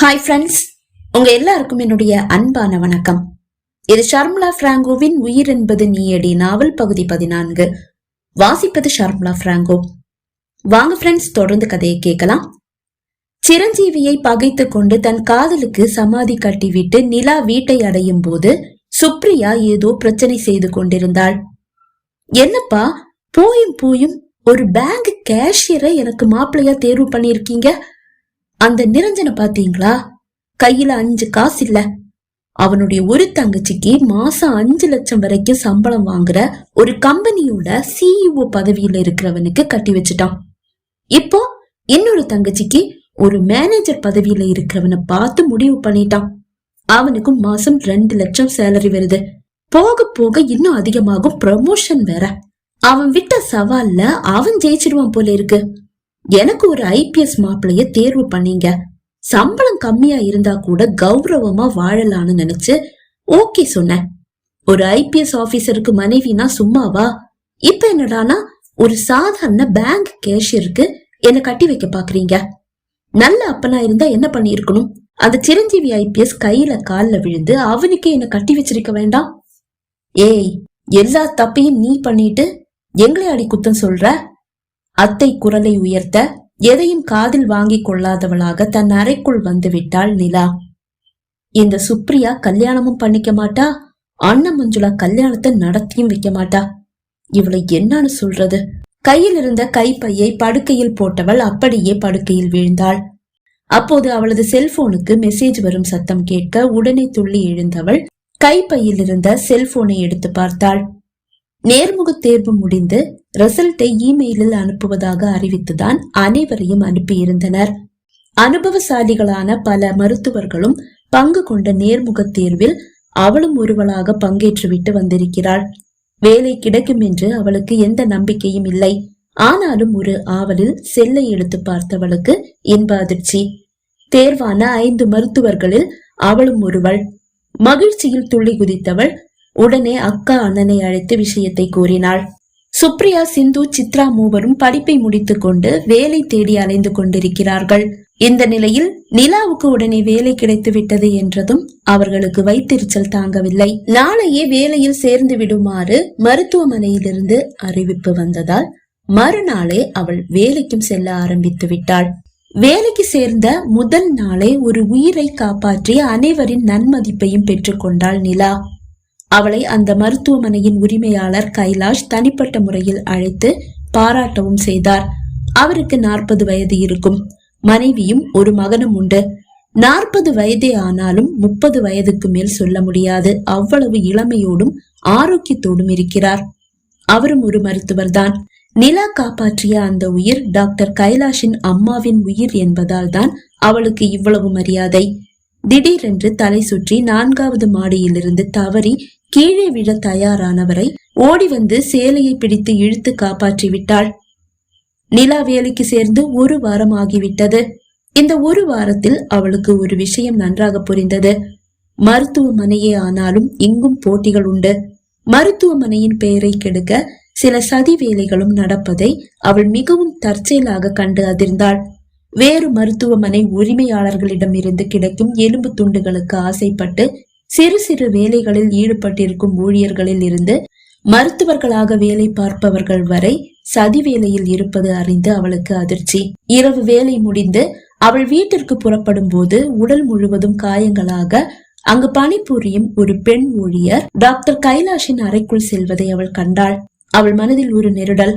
Hi friends உங்க எல்லாருக்கும் என்னுடைய அன்பான வணக்கம். இது ஷர்முலா பிராங்கோவின் உயிர் என்பது நீயடி நாவல் பகுதி பதினான்கு. வாசிப்பது ஷர்முலா பிராங்கோ. வாங்க ஃப்ரெண்ட்ஸ் தொடர்ந்து கதையை கேட்கலாம். சிரஞ்சீவியை பகைத்து கொண்டு தன் காதலுக்கு சமாதி கட்டிவிட்டு நிலா வீட்டை அடையும் போது சுப்ரியா ஏதோ பிரச்சனை செய்து கொண்டிருந்தாள். என்னப்பா போயும் போயும் ஒரு பேங்க் கேஷியரை எனக்கு மாப்பிள்ளையா தேர்வு பண்ணிருக்கீங்க அந்த நிரஞ்சனை பாத்தீங்களா கையில அஞ்சு காசு இல்ல அவனுடைய ஒரு தங்கச்சிக்கு மாசம் அஞ்சு லட்சம் வரைக்கும் சம்பளம் வாங்குற ஒரு கம்பெனியோட சிஇஓ பதவியில இருக்கிறவனுக்கு கட்டி வச்சுட்டான். இப்போ இன்னொரு தங்கச்சிக்கு ஒரு மேனேஜர் பதவியில இருக்கிறவனை பார்த்து முடிவு பண்ணிட்டான். அவனுக்கும் மாசம் ரெண்டு லட்சம் சேலரி வருது. போக போக இன்னும் அதிகமாகும் ப்ரமோஷன் வேற. அவன் விட்ட சவால்ல அவன் ஜெயிச்சிடுவான் போல இருக்கு. எனக்கு ஒரு ஐபிஎஸ் மாப்பிளைய தேர்வு பண்ணீங்க. சம்பளம் கம்மியா இருந்தா கூட கௌரவமா வாழலாம்னு நினைச்சு ஓகே சொன்னேன். ஒரு ஐபிஎஸ் ஆபீசருக்கு மனைவினா சும்மாவா? இப்ப என்னடானா ஒரு சாதாரண பேங்க் கேஷியருக்கு என்ன கட்டி வைக்க பாக்குறீங்க? நல்ல அப்பனா இருந்தா என்ன பண்ணிருக்கணும் அந்த சிரஞ்சீவி ஐபிஎஸ் கையில கால்ல விழுந்து அவனுக்கே என்ன கட்டி வச்சிருக்க வேண்டாம்? ஏய் எல்லா தப்பையும் நீ பண்ணிட்டு எங்களை அடி குத்தம் சொல்ற? அத்தை குரலை உயர்த்த எதையும் காதில் வாங்கிக் கொள்ளாதவளாக தன் அறைக்குள் வந்து விட்டாள் நிலா. இந்த சுப்ரியா கல்யாணமும் பண்ணிக்க மாட்டா? அண்ணன் மஞ்சுளா கல்யாணத்தை நடத்தியும் வைக்க மாட்டா? இவளை என்னன்னு சொல்றது? கையில் இருந்த கைப்பையை படுக்கையில் போட்டவள் அப்படியே படுக்கையில் வீழ்ந்தாள். அப்போது அவளது செல்போனுக்கு மெசேஜ் வரும் சத்தம் கேட்க உடனே துள்ளி எழுந்தவள் கைப்பையில் இருந்த செல்போனை எடுத்து பார்த்தாள். நேர்முக தேர்வு முடிந்து ரிசல்ட்டை இமெயிலில் அனுப்புவதாக அறிவித்துதான் அனைவரையும் அனுப்பியிருந்தனர். அனுபவசாலிகளான பல மருத்துவர்களும் பங்கு கொண்ட நேர்முக தேர்வில் அவளும் ஒருவளாக பங்கேற்றுவிட்டு வந்திருக்கிறாள். வேலை கிடைக்கும் என்று அவளுக்கு எந்த நம்பிக்கையும் இல்லை. ஆனாலும் ஒரு ஆவலில் செல்லை எடுத்து பார்த்தவளுக்கு இன்ப அதிர்ச்சி. தேர்வான ஐந்து மருத்துவர்களில் அவளும் ஒருவள். மகிழ்ச்சியில் துள்ளி குதித்தவள் உடனே அக்கா அண்ணனை அழைத்து விஷயத்தை கூறினாள். சுப்ரியா சிந்து சித்ரா மூவரும் படிப்பை முடித்துக் கொண்டு வேலை தேடி அலைந்து கொண்டிருக்கிறார்கள். இந்த நிலையில் நிலாவுக்கு உடனே வேலை கிடைத்து விட்டது என்றதும் அவர்களுக்கு வைத்திருச்சல் தாங்கவில்லை. நாளையே வேலையில் சேர்ந்து விடுமாறு மருத்துவமனையிலிருந்து அறிவிப்பு வந்ததால் மறுநாளே அவள் வேலைக்கும் செல்ல ஆரம்பித்து விட்டாள். வேலைக்கு சேர்ந்த முதல் நாளே ஒரு உயிரை காப்பாற்றி அனைவரின் நன்மதிப்பையும் பெற்றுக்கொண்டாள் நிலா. அவளை அந்த மருத்துவமனையின் உரிமையாளர் கைலாஷ் தனிப்பட்ட முறையில் அழைத்து பாராட்டவும் செய்தார். அவருக்கு நாற்பது வயது இருக்கும். மனைவியும் ஒரு மகனும் உண்டு. நாற்பது வயதே ஆனாலும் முப்பது வயதுக்கு மேல் சொல்ல முடியாது. அவ்வளவு இளமையோடும் ஆரோக்கியத்தோடும் இருக்கிறார். அவரும் ஒரு மருத்துவர் தான் நிலா காப்பாற்றிய அந்த உயிர் டாக்டர் கைலாஷின் அம்மாவின் உயிர் என்பதால் தான் அவளுக்கு இவ்வளவு மரியாதை. திடீரென்று தலை சுற்றி நான்காவது மாடியிலிருந்து தவறி கீழே விழ தயாரானவரை ஓடி வந்து சேலையை பிடித்து இழுத்து காப்பாற்றி விட்டாள் நிலா வேலைக்கு சேர்ந்து ஒரு வாரம் ஆகிவிட்டது இந்த ஒரு வாரத்தில் அவளுக்கு ஒரு விஷயம் நன்றாக புரிந்தது. மருத்துவமனையே ஆனாலும் இங்கும் போட்டிகள் உண்டு. மருத்துவமனையின் பெயரை கெடுக்க சில சதி வேலைகளும் நடப்பதை அவள் மிகவும் தற்செயலாக கண்டு அதிர்ந்தாள். வேறு மருத்துவமனை உரிமையாளர்களிடமிருந்து கிடைக்கும் எலும்பு துண்டுகளுக்கு ஆசைப்பட்டு சிறு சிறு வேலைகளில் ஈடுபட்டிருக்கும் ஊழியர்களில் இருந்து மருத்துவர்களாக வேலை பார்ப்பவர்கள் வரை சதி வேலையில் இருப்பது அறிந்து அவளுக்கு அதிர்ச்சி. இரவு வேலை முடிந்து அவள் வீட்டிற்கு புறப்படும் போது உடல் முழுவதும் காயங்களாக அங்கு பணிபுரியும் ஒரு பெண் ஊழியர் டாக்டர் கைலாஷின் அறைக்குள் செல்வதை அவள் கண்டாள். அவள் மனதில் ஒரு நெருடல்.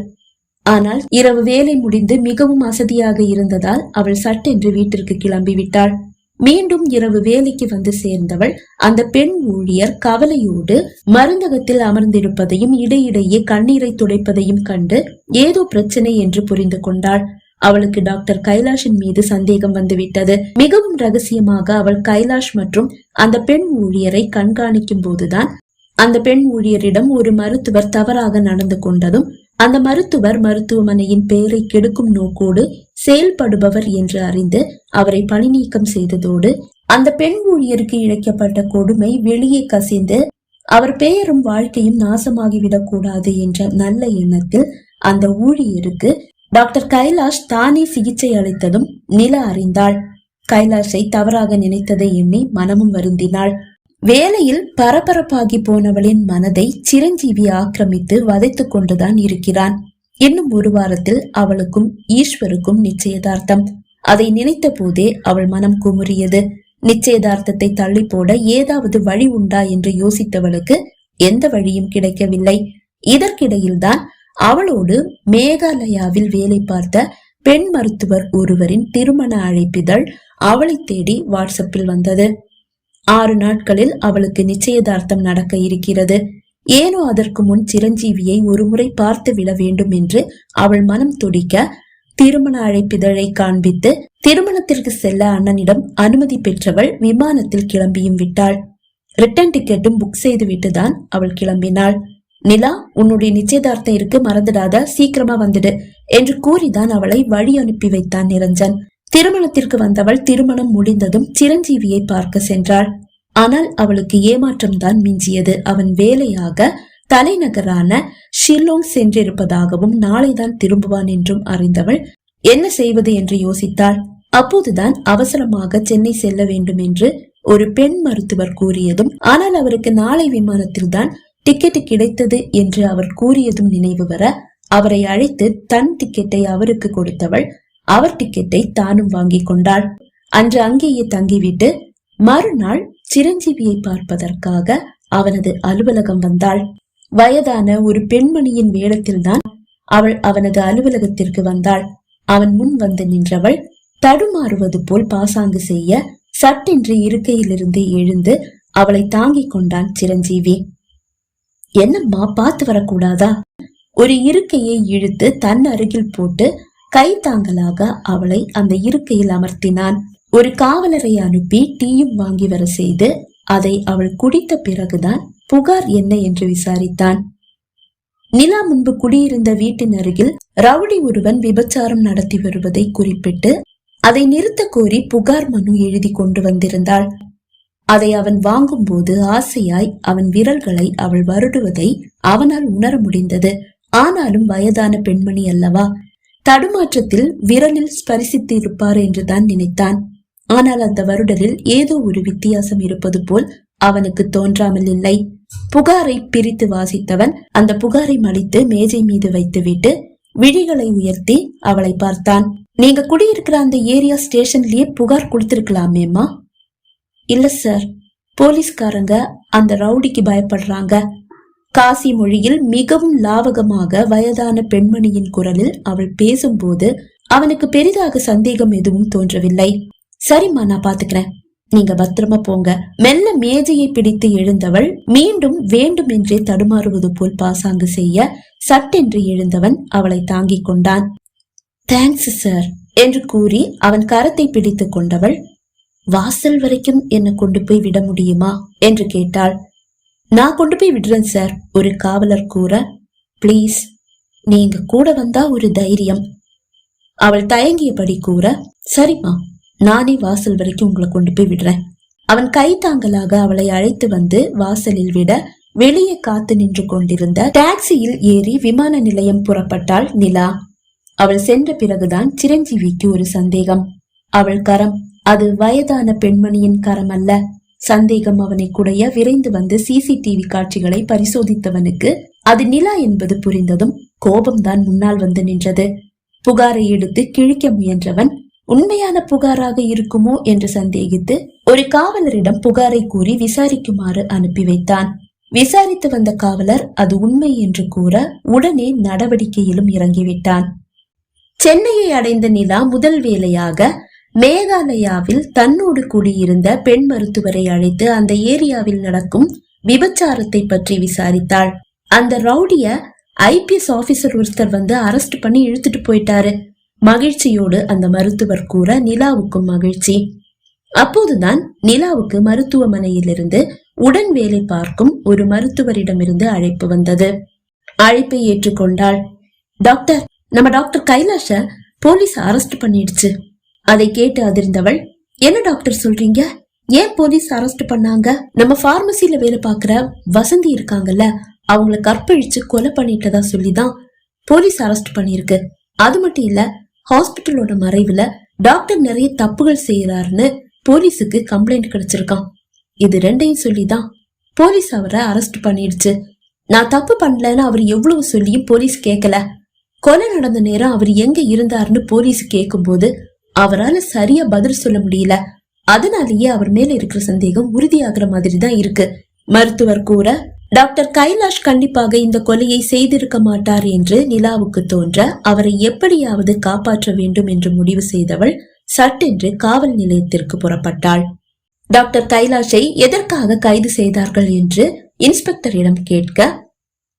ஆனால் இரவு வேலை முடிந்து மிகவும் அசதியாக இருந்ததால் அவள் சட்டென்று வீட்டிற்கு கிளம்பிவிட்டாள். மீண்டும் இரவு வேலைக்கு வந்து சேர்ந்தவள் அந்த பெண் ஊழியர் கவலையோடு மருந்தகத்தில் அமர்ந்திருப்பதையும் இடையிடையே கண்ணீரை துடைப்பதையும் கண்டு ஏதோ பிரச்சனை என்று புரிந்து கொண்டாள். அவளுக்கு டாக்டர் கைலாஷின் மீது சந்தேகம் வந்துவிட்டது. மிகவும் ரகசியமாக அவள் கைலாஷ் மற்றும் அந்த பெண் ஊழியரை கண்காணிக்கும் போதுதான் அந்த பெண் ஊழியரிடம் ஒரு மருத்துவர் தவறாக நடந்து கொண்டதும் அந்த மருத்துவர் மருத்துவமனையின் பெயரை கெடுக்கும் நோக்கோடு செயல்படுபவர் என்று அறிந்து அவரை பணி நீக்கம் செய்ததோடு அந்த பெண் ஊழியருக்கு இழைக்கப்பட்ட கொடுமை வெளியே கசிந்து அவர் பெயரும் வாழ்க்கையும் நாசமாகிவிடக் கூடாது என்ற நல்ல எண்ணத்தில் அந்த ஊழியருக்கு டாக்டர் கைலாஷ் தானே சிகிச்சை அளித்ததும் நில அறிந்தாள். கைலாஷை தவறாக நினைத்ததை எண்ணி மனமும் வருந்தினாள். வேலையில் பரபரப்பாகி போனவளின் மனதை சிரஞ்சீவி ஆக்கிரமித்து வதைத்துக் கொண்டுதான் இருக்கிறான். இன்னும் ஒரு வாரத்தில் அவளுக்கும் ஈஸ்வருக்கும் நிச்சயதார்த்தம். அதை நினைத்த போதே அவள் மனம் குமுறியது. நிச்சயதார்த்தத்தை தள்ளி போட ஏதாவது வழி உண்டா என்று யோசித்தவளுக்கு எந்த வழியும் கிடைக்கவில்லை. இதற்கிடையில்தான் அவளோடு மேகாலயாவில் வேலை பார்த்த பெண் மருத்துவர் ஒருவரின் திருமண அழைப்பிதழ் அவளை தேடி வாட்ஸ்அப்பில் வந்தது. ஆறு நாட்களில் அவளுக்கு நிச்சயதார்த்தம் நடக்க இருக்கிறது. ஏனோ அதற்கு முன் சிரஞ்சீவியை ஒருமுறை பார்த்து விட வேண்டும் என்று அவள் மனம் துடிக்க திருமண அழைப்பிதழை காண்பித்து திருமணத்திற்கு செல்ல அண்ணனிடம் அனுமதி பெற்றவள் விமானத்தில் கிளம்பியும் விட்டாள். ரிட்டர்ன் டிக்கெட்டும் புக் செய்து விட்டுதான் அவள் கிளம்பினாள். நிலா உன்னுடைய நிச்சயதார்த்தம் இருக்கு மறந்துடாத சீக்கிரமா வந்துடு என்று கூறிதான் அவளை வழி அனுப்பி வைத்தான் நிரஞ்சன். திருமணத்திற்கு வந்தவள் திருமணம் முடிந்ததும் சிரஞ்சீவியை பார்க்க சென்றாள். ஆனால் அவளுக்கு ஏமாற்றம் தான் மிஞ்சியது. அவன் வேலையாக தலைநகரான ஷில்லோங் சென்றிருப்பதாகவும் நாளைதான் திரும்புவான் என்றும் அறிந்தவள் என்ன செய்வது என்று யோசித்தாள். அப்போதுதான் அவசரமாக சென்னை செல்ல வேண்டும் என்று ஒரு பெண் மருத்துவர் கூறியதும் ஆனால் அவருக்கு நாளை விமானத்தில் தான் டிக்கெட் கிடைத்தது என்று அவர் கூறியதும் நினைவு வர அவரை அழைத்து தன் டிக்கெட்டை அவருக்கு கொடுத்தவள் அவர் டிக்கெட்டை தானும் வாங்கி கொண்டாள். அன்று அங்கேயே தங்கிவிட்டு மறுநாள் சிரஞ்சீவியை பார்ப்பதற்காக அவனது அலுவலகம் வந்தாள். வயதான ஒரு பெண்மணியின் வேடத்தில்தான் அவள் அவனது அலுவலகத்திற்கு வந்தாள். அவன் முன் வந்து நின்றவள் தடுமாறுவது போல் பாசாங்கு செய்ய சட்டென்று இருக்கையிலிருந்து எழுந்து அவளை தாங்கிக் கொண்டான் சிரஞ்சீவி. என்னம்மா பார்த்து வரக்கூடாதா? ஒரு இருக்கையை இழுத்து தன் அருகில் போட்டு கை தாங்கலாக அவளை அந்த இருக்கையில் அமர்த்தினான். ஒரு காவலரை அனுப்பி டீயும் வாங்கி வர செய்து அதை அவள் குடித்த பிறகுதான் புகார் என்ன என்று விசாரித்தான். நிலா முன்பு குடியிருந்த வீட்டின் அருகில் ரவுடி ஒருவன் விபச்சாரம் நடத்தி வருவதை குறிப்பிட்டு அதை நிறுத்த கோரி புகார் மனு எழுதி கொண்டு வந்திருந்தாள். அதை அவன் வாங்கும்போது ஆசையாய் அவன் விரல்களை அவள் வருடுவதை அவனால் உணர முடிந்தது. ஆனாலும் வயதான பெண்மணி அல்லவா? தடுமாற்றத்தில் விரலில் ஸ்பரிசித்து இருப்பார் என்றுதான் நினைத்தான். ஆனால் அந்த வருடலில் ஏதோ ஒரு வித்தியாசம் இருப்பது போல் அவனுக்கு தோன்றாமல் இல்லை. புகாரை பிரித்து வாசித்தவன் அந்த புகாரை மடித்து மேஜை மீது வைத்துவிட்டு விழிகளை உயர்த்தி அவளை பார்த்தான். நீங்க குடியிருக்கிற அந்த ஏரியா ஸ்டேஷன்லயே புகார் கொடுத்திருக்கலாமேம்மா? இல்ல சார். போலீஸ்காரங்க அந்த ரவுடிக்கு பயப்படுறாங்க. காசி மொழியில் மிகவும் லாவகமாக வயதான பெண்மணியின் குரலில் அவள் பேசும்போது அவனுக்கு பெரிதாக சந்தேகம் எதுவும் தோன்றவில்லை. சரிம்மா நான் பாத்துக்கிறேன். நீங்க பத்திரமா போங்க. மெல்ல மேஜையை பிடித்து எழுந்தவள் மீண்டும் வேண்டும் என்றே தடுமாறுவது போல் பாசாங்கு செய்ய சட்டென்று எழுந்தவன் அவளை தாங்கிக் கொண்டான். தேங்க்ஸ் சார் என்று கூறி அவன் கரத்தை பிடித்துக் கொண்டவள் வாசல் வரைக்கும் என்ன கொண்டு போய் விட முடியுமா? என்று கேட்டாள். நான் கொண்டு போய் விடுறேன் சார் ஒரு காவலர் கூற ப்ளீஸ் நீங்க கூட வந்தா ஒரு தைரியம். அவள் தயங்கியபடி கூற சரிம்மா நானே வாசல் வரைக்கும் உங்களை கொண்டு போய் விடுறேன். அவன் கை அவளை அழைத்து வந்து வாசலில் விட வெளியே காத்து நின்று கொண்டிருந்த டாக்ஸியில் ஏறி விமான நிலையம் புறப்பட்டாள் நிலா. அவள் சென்ற பிறகுதான் சிரஞ்சீவிக்கு ஒரு சந்தேகம். அவள் கரம் அது வயதான பெண்மணியின் கரம் அல்ல. சந்தேகம் அவனை குடைய விரைந்து வந்து சிசிடிவி காட்சிகளை பரிசோதித்தவனுக்கு அது நிலா என்பது புரிந்ததும் கோபம்தான் முன்னால் வந்து நின்றது. புகாரை எடுத்து கிழிக்க முயன்றவன் உண்மையான புகாராக இருக்குமோ என்று சந்தேகித்து ஒரு காவலரிடம் புகாரை கூறி விசாரிக்குமாறு அனுப்பி வைத்தான். விசாரித்து வந்த காவலர் அது உண்மை என்று கூற உடனே நடவடிக்கையிலும் இறங்கிவிட்டான் சென்னையை அடைந்த நிலா முதல் வேலையாக மேகாலயாவில் தன்னோடு கூடியிருந்த பெண் மருத்துவரை அழைத்து அந்த ஏரியாவில் நடக்கும் விபச்சாரத்தை பற்றி விசாரித்தாள். அந்த ரவுடிய ஐபிஎஸ் ஆபீசர் ஒருத்தர் வந்து அரெஸ்ட் பண்ணி இழுத்துட்டு போயிட்டாரு. மகிழ்ச்சியோடு அந்த மருத்துவர் கூற நிலாவுக்கும் மகிழ்ச்சி. அப்போதுதான் நிலாவுக்கு மருத்துவமனையிலிருந்து உடன் வேலை பார்க்கும் ஒரு மருத்துவரிடமிருந்து அழைப்பு வந்தது. அழைப்பை ஏற்றுக்கொண்டாள். டாக்டர் நம்ம டாக்டர் கைலாஷ போலீஸ் அரெஸ்ட் பண்ணிடுச்சு. அதை கேட்டு அதிர்ந்தவள் என்ன டாக்டர் சொல்றீங்க? ஏன் போலீஸ் அரெஸ்ட் பண்ணாங்க? நம்ம பார்மசில வேலை பார்க்கிற வசந்தி இருக்காங்கல்ல அவங்கள கற்பழிச்சு கொலை பண்ணிட்டதா சொல்லிதான் போலீஸ் அரெஸ்ட் பண்ணிருக்கு அது மட்டும் இல்ல ஹாஸ்பிட்டலோட மறைவுல டாக்டர் நிறைய தப்புகள் செய்யறாருன்னு போலீஸுக்கு கம்ப்ளைண்ட் கிடைச்சிருக்கான் இது ரெண்டையும் சொல்லிதான் போலீஸ் அவரை அரெஸ்ட் பண்ணிடுச்சு. நான் தப்பு பண்ணலன்னு அவர் எவ்வளவு சொல்லியும் போலீஸ் கேட்கல கொலை நடந்த நேரம் அவர் எங்க இருந்தாருன்னு போலீஸ் கேட்கும்போது அவரால சரியா பதில் சொல்ல முடியல. அதனாலேயே அவர் மேல இருக்கிற சந்தேகம் உறுதியாகிற மாதிரி தான் இருக்கு. மருத்துவர் கூற டாக்டர் கைலாஷ் கண்டிப்பாக இந்த கொலையை செய்திருக்க மாட்டார் என்று நிலாவுக்கு தோன்ற அவரை எப்படியாவது காப்பாற்ற வேண்டும் என்று முடிவு செய்தவள் சட்டென்று காவல் நிலையத்திற்கு புறப்பட்டாள். டாக்டர் கைலாஷை எதற்காக கைது செய்தார்கள் என்று இன்ஸ்பெக்டரிடம் கேட்க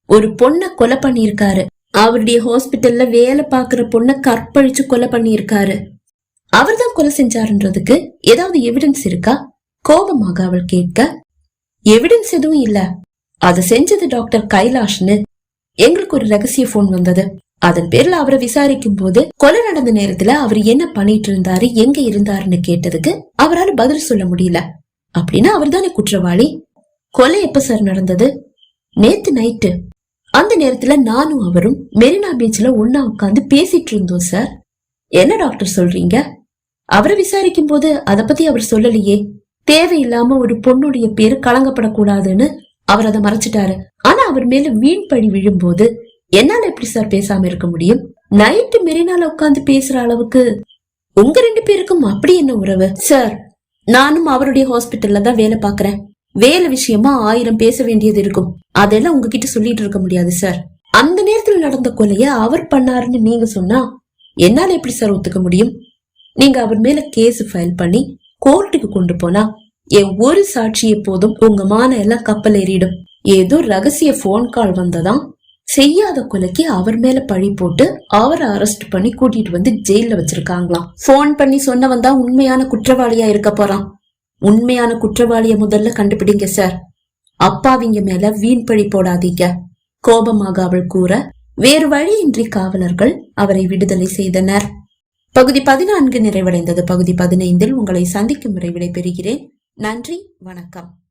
ஒரு பொண்ண கொலை பண்ணியிருக்காரு. அவருடைய ஹாஸ்பிட்டல்ல வேலை பாக்குற பொண்ண கற்பழிச்சு கொலை பண்ணியிருக்காரு. அவர்தான் கொலை செஞ்சாருன்றதுக்கு ஏதாவது எவிடன்ஸ் இருக்கா? கோபமாக அவள் கேட்க எவிடன்ஸ் எதுவும் இல்ல. அதை செஞ்சது டாக்டர் கைலாஷ்னு. எங்களுக்கு ஒரு ரகசிய போன் வந்தது. அதன் பேர்ல அவரை விசாரிக்கும் போது கொலை நடந்த நேரத்துல அவர் என்ன பண்ணிட்டு இருந்தாரு எங்க இருந்தாருன்னு கேட்டதுக்கு அவரால் பதில் சொல்ல முடியல. அப்படின்னா அவர் தானே குற்றவாளி? கொலை எப்ப சார் நடந்தது? நேத்து நைட்டு அந்த நேரத்துல நானும் அவரும் மெரினா பீச்ல ஒன்னா உட்காந்து பேசிட்டு இருந்தோம் சார் என்ன டாக்டர் சொல்றீங்க? அவரை விசாரிக்கும் போது அத பத்தி அவர் சொல்லலையே. தேவையில்லாம ஒரு பொண்ணுடைய பேரு கலங்கப்படக்கூடாதுன்னு அவர் அதை மறைச்சிட்டாரு. ஆனா அவர் மேல வீண் பழி விழும்போது என்னால எப்படி சார் பேசாம இருக்க முடியும்? நைட்டு மெரினால உட்காந்து பேசுற அளவுக்கு உங்க ரெண்டு பேருக்கும் அப்படி என்ன உறவு? சார் நானும் அவருடைய ஹாஸ்பிட்டல்ல தான் வேலை பாக்குறேன் வேலை விஷயமா ஆயிரம் பேச வேண்டியது இருக்கும். அதெல்லாம் உங்ககிட்ட சொல்லிட்டு இருக்க முடியாது சார். அந்த நேரத்துல நடந்த கொலைய அவர் பண்ணாருன்னு நீங்க சொன்னா என்னால எப்படி சார் ஒத்துக்க முடியும்? நீங்க அவர் மேல கேஸ் ஃபைல் பண்ணி கோர்ட்டுக்கு கொண்டு போனா என் ஒரு சாட்சியை போதும் உங்க மான எல்லாம் கப்பல் ஏறிடும். ஏதோ ரகசிய போன் கால் வந்ததாம். செய்யாத கொலைக்கு அவர் மேல பழி போட்டு அவரை அரெஸ்ட் பண்ணி கூட்டிட்டு வந்து ஜெயில வச்சிருக்காங்களாம். போன் பண்ணி சொன்னவன் தான் உண்மையான குற்றவாளியா இருக்க போறான். உண்மையான குற்றவாளிய முதல்ல கண்டுபிடிங்க சார் அப்பாவிங்க மேல வீண் பழி போடாதீங்க. கோபமாக அவள் கூற வேறு வழியின்றி காவலர்கள் அவரை விடுதலை செய்தனர். பகுதி பதினான்கு நிறைவடைந்தது. பகுதி பதினைந்தில் உங்களை சந்திக்கும் வரை விடைபெறுகிறேன். நன்றி வணக்கம்.